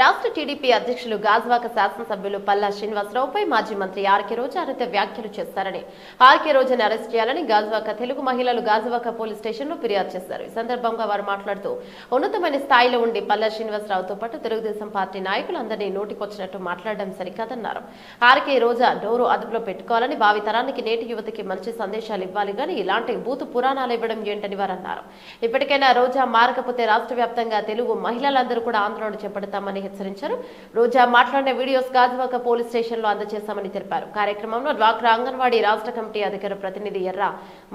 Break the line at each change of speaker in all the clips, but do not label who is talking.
రాష్ట్ర టీడీపీ అధ్యక్షులు గాజువాక శాసనసభ్యులు పల్లా శ్రీనివాసరావుపై మాజీ మంత్రి ఆర్కే రోజా అనిత వ్యాఖ్యలు చేస్తారని. ఆర్కే రోజును అరెస్ట్ చేయాలని గాజువాక తెలుగు మహిళలు గాజువాక పోలీస్ స్టేషన్లో ఫిర్యాదు చేశారు. ఈ సందర్భంగా వారు మాట్లాడుతూ ఉన్నతమైన స్థాయిలో ఉండి పల్లా శ్రీనివాసరావుతో పాటు తెలుగుదేశం పార్టీ నాయకులందరినీ నోటికొచ్చినట్టు మాట్లాడడం సరికాదన్నారు. ఆర్కే రోజా డోరు అదుపులో పెట్టుకోవాలని భావి తరానికి నేటి యువతకి మంచి సందేశాలు ఇవ్వాలి కానీ ఇలాంటి బూతు పురాణాలు ఇవ్వడం ఏంటని వారు అన్నారు. ఇప్పటికైనా రోజా మారకపోతే రాష్ట్ర వ్యాప్తంగా తెలుగు మహిళలందరూ కూడా ఆందోళన చేపడతామని హెచ్చరించారు. రోజా మాట్లాడిన వీడియోస్ గాజువాక పోలీస్ స్టేషన్లో అందజేశామని తెలిపారు. కార్యక్రమంలో డ్వాక్రా అంగన్వాడీ రాష్ట్ర కమిటీ అధికార ప్రతినిధి ఎర్ర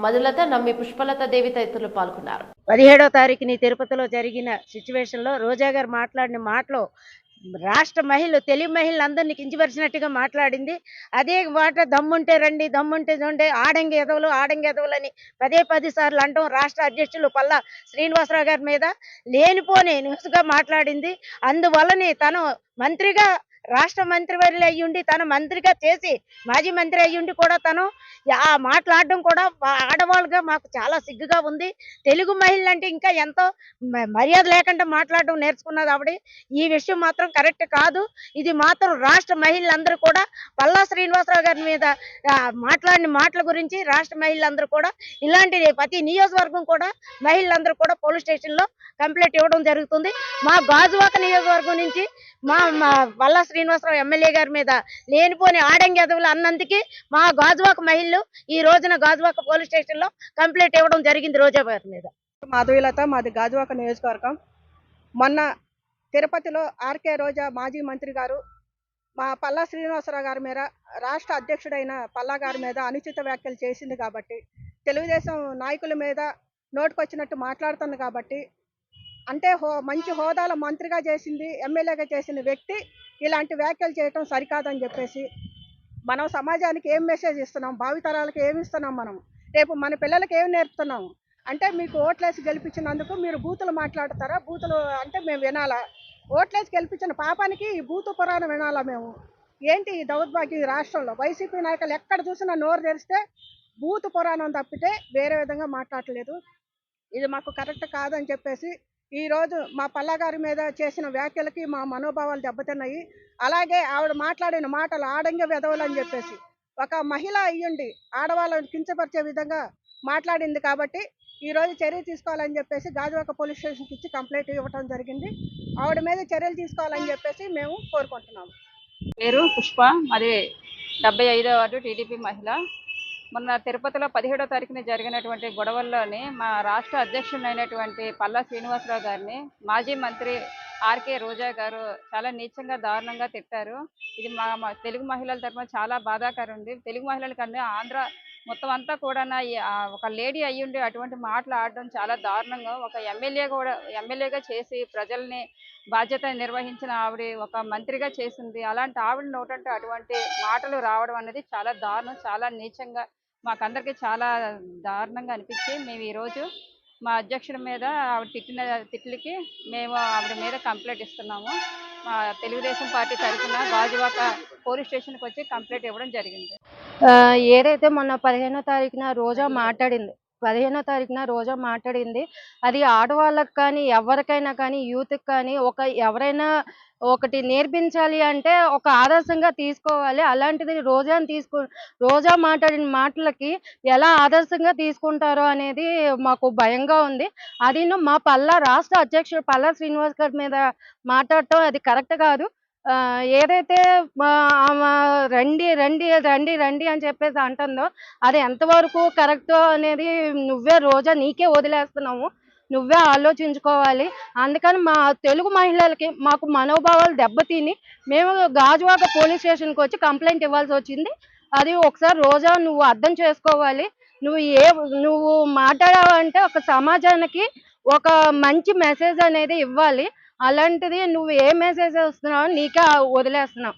మధులత నమ్మి పుష్పలత దేవి తదితరులు పాల్గొన్నారు.
పదిహేడో తారీఖుని తిరుపతిలో జరిగిన సిచ్యువేషన్లో రోజా గారు మాట్లాడిన మాటలో రాష్ట్ర మహిళలు తెలుగు మహిళలు అందరినీ కించపరిచినట్టుగా మాట్లాడింది. అదే మాట దమ్ముంటే రండి దమ్ముంటే చూడండి ఆడంగి ఎదవలు ఆడంగి ఎదవలని పదే పది సార్లు అంటాం రాష్ట్ర అధ్యక్షులు పల్లా శ్రీనివాసరావు గారి మీద. లేనిపోని న్యూస్గా మాట్లాడింది. అందువల్లనే తను మంత్రిగా రాష్ట్ర మంత్రివర్యులు అయ్యుండి తను మంత్రిగా చేసి మాజీ మంత్రి అయ్యుండి కూడా తను ఆ మాట్లాడడం కూడా ఆడవాళ్ళుగా మాకు చాలా సిగ్గుగా ఉంది. తెలుగు మహిళలు అంటే ఇంకా ఎంతో మర్యాద లేకుండా మాట్లాడడం నేర్చుకున్నది ఆవిడ. ఈ విషయం మాత్రం కరెక్ట్ కాదు. ఇది మాత్రం రాష్ట్ర మహిళలందరూ కూడా పల్లా శ్రీనివాసరావు గారి మీద మాట్లాడిన మాటల గురించి రాష్ట్ర మహిళలందరూ కూడా ఇలాంటి ప్రతి నియోజకవర్గం కూడా మహిళలందరూ కూడా పోలీస్ స్టేషన్లో కంప్లైంట్ ఇవ్వడం జరుగుతుంది. మా గాజువాక నియోజకవర్గం నుంచి మా మా పల్లా శ్రీనివాసరావు ఎమ్మెల్యే గారి మీద లేనిపోని ఆడంగి ఎదవులు అన్నందుకే మా గాజువాక మహిళలు ఈ రోజున గాజువాక పోలీస్ స్టేషన్లో కంప్లైంట్ ఇవ్వడం జరిగింది రోజా గారి మీద.
మాధవీలత మాది గాజువాక నియోజకవర్గం. మొన్న తిరుపతిలో ఆర్కే రోజా మాజీ మంత్రి గారు మా పల్లా శ్రీనివాసరావు గారి మీద రాష్ట్ర అధ్యక్షుడైన పల్లా గారి మీద అనుచిత వ్యాఖ్యలు చేసింది కాబట్టి తెలుగుదేశం నాయకుల మీద నోటుకొచ్చినట్టు మాట్లాడుతుంది కాబట్టి అంటే హో మంచి హోదాలో మంత్రిగా చేసింది ఎమ్మెల్యేగా చేసిన వ్యక్తి ఇలాంటి వ్యాఖ్యలు చేయటం సరికాదని చెప్పేసి మనం సమాజానికి ఏం మెసేజ్ ఇస్తున్నాం భావితరాలకు ఏమి ఇస్తున్నాం మనం? రేపు మన పిల్లలకి ఏం నేర్పుతున్నాము అంటే మీకు ఓట్లేసి గెలిపించినందుకు మీరు బూతులు మాట్లాడతారా? బూతులు అంటే మేము వినాలా? ఓట్లేసి గెలిపించిన పాపానికి ఈ బూతు పురాణం వినాలా మేము? ఏంటి ఈ దౌర్భాగ్యం ఈ రాష్ట్రంలో? వైసీపీ నాయకులు ఎక్కడ చూసినా నోరు తెరిస్తే బూతు పురాణం తప్పితే వేరే విధంగా మాట్లాడలేదు. ఇది మాకు కరెక్ట్ కాదని చెప్పేసి ఈరోజు మా పల్లా గారి మీద చేసిన వ్యాఖ్యలకి మా మనోభావాలు దెబ్బతిన్నాయి. అలాగే ఆవిడ మాట్లాడిన మాటలు ఆడంగ వెదవలని చెప్పేసి. ఒక మహిళ అయ్యుండి ఆడవాళ్ళను కించపరిచే విధంగా మాట్లాడింది కాబట్టి ఈరోజు చర్య తీసుకోవాలని చెప్పేసి గాజువాక పోలీస్ స్టేషన్కి ఇచ్చి కంప్లైంట్ ఇవ్వడం జరిగింది. ఆవిడ మీద చర్యలు తీసుకోవాలని చెప్పేసి మేము కోరుకుంటున్నాము.
పేరు పుష్ప మరి డెబ్బై ఐదో వార్డు టీడీపీ మహిళ. మొన్న తిరుపతిలో పదిహేడో తారీఖున జరిగినటువంటి గొడవల్లోని మా రాష్ట్ర అధ్యక్షుడైనటువంటి పల్లా శ్రీనివాసరావు గారిని మాజీ మంత్రి ఆర్కే రోజా గారు చాలా నీచంగా దారుణంగా తిట్టారు. ఇది మా తెలుగు మహిళల తరఫున చాలా బాధాకరం ఉంది. తెలుగు మహిళల కన్నా ఆంధ్ర మొత్తం అంతా కూడా ఒక లేడీ అయ్యుండి అటువంటి మాటలు ఆడడం చాలా దారుణంగా ఒక ఎమ్మెల్యే కూడా ఎమ్మెల్యేగా చేసి ప్రజల్ని బాధ్యత నిర్వహించిన ఆవిడ ఒక మంత్రిగా చేసింది. అలాంటి ఆవిడ నోటంటే అటువంటి మాటలు రావడం అనేది చాలా దారుణం చాలా నీచంగా మాకందరికీ చాలా దారుణంగా అనిపించి మేము ఈరోజు మా అధ్యక్షుడి మీద ఆవిడ తిట్టిన తిట్లకి మేము ఆవిడ మీద కంప్లైంట్ ఇస్తున్నాము. మా తెలుగుదేశం పార్టీ తరఫున గాజువాక పోలీస్ స్టేషన్కి వచ్చి కంప్లైంట్ ఇవ్వడం జరిగింది.
ఏదైతే మొన్న పదిహేనో తారీఖున రోజా మాట్లాడింది పదిహేనో తారీఖున రోజా మాట్లాడింది అది ఆడవాళ్ళకి కానీ ఎవరికైనా కానీ యూత్కి కానీ ఒక ఎవరైనా ఒకటి నేర్పించాలి అంటే ఒక ఆదర్శంగా తీసుకోవాలి. అలాంటిది రోజాని తీసుకో రోజా మాట్లాడిన మాటలకి ఎలా ఆదర్శంగా తీసుకుంటారో అనేది మాకు భయంగా ఉంది. అది మా పల్లా రాష్ట్ర అధ్యక్షుడు పల్లా శ్రీనివాస్ గారి మీద మాట్లాడటం అది కరెక్ట్ కాదు. ఏదైతే మా రండి రండి రండి రండి అని చెప్పేసి అంటుందో అది ఎంతవరకు కరెక్ట్ అనేది నువ్వే రోజా నీకే వదిలేస్తున్నాము నువ్వే ఆలోచించుకోవాలి. అందుకని మా తెలుగు మహిళలకి మాకు మనోభావాలు దెబ్బతిని మేము గాజువాక పోలీస్ స్టేషన్కి వచ్చి కంప్లైంట్ ఇవ్వాల్సి వచ్చింది. అది ఒకసారి రోజా నువ్వు అర్థం చేసుకోవాలి. నువ్వు ఏ నువ్వు మాట్లాడావంటే ఒక సమాజానికి ఒక మంచి మెసేజ్ అనేది ఇవ్వాలి. అలాంటిది నువ్వు ఏ మెసేజ్ వస్తున్నావు నీకే వదిలేస్తున్నావు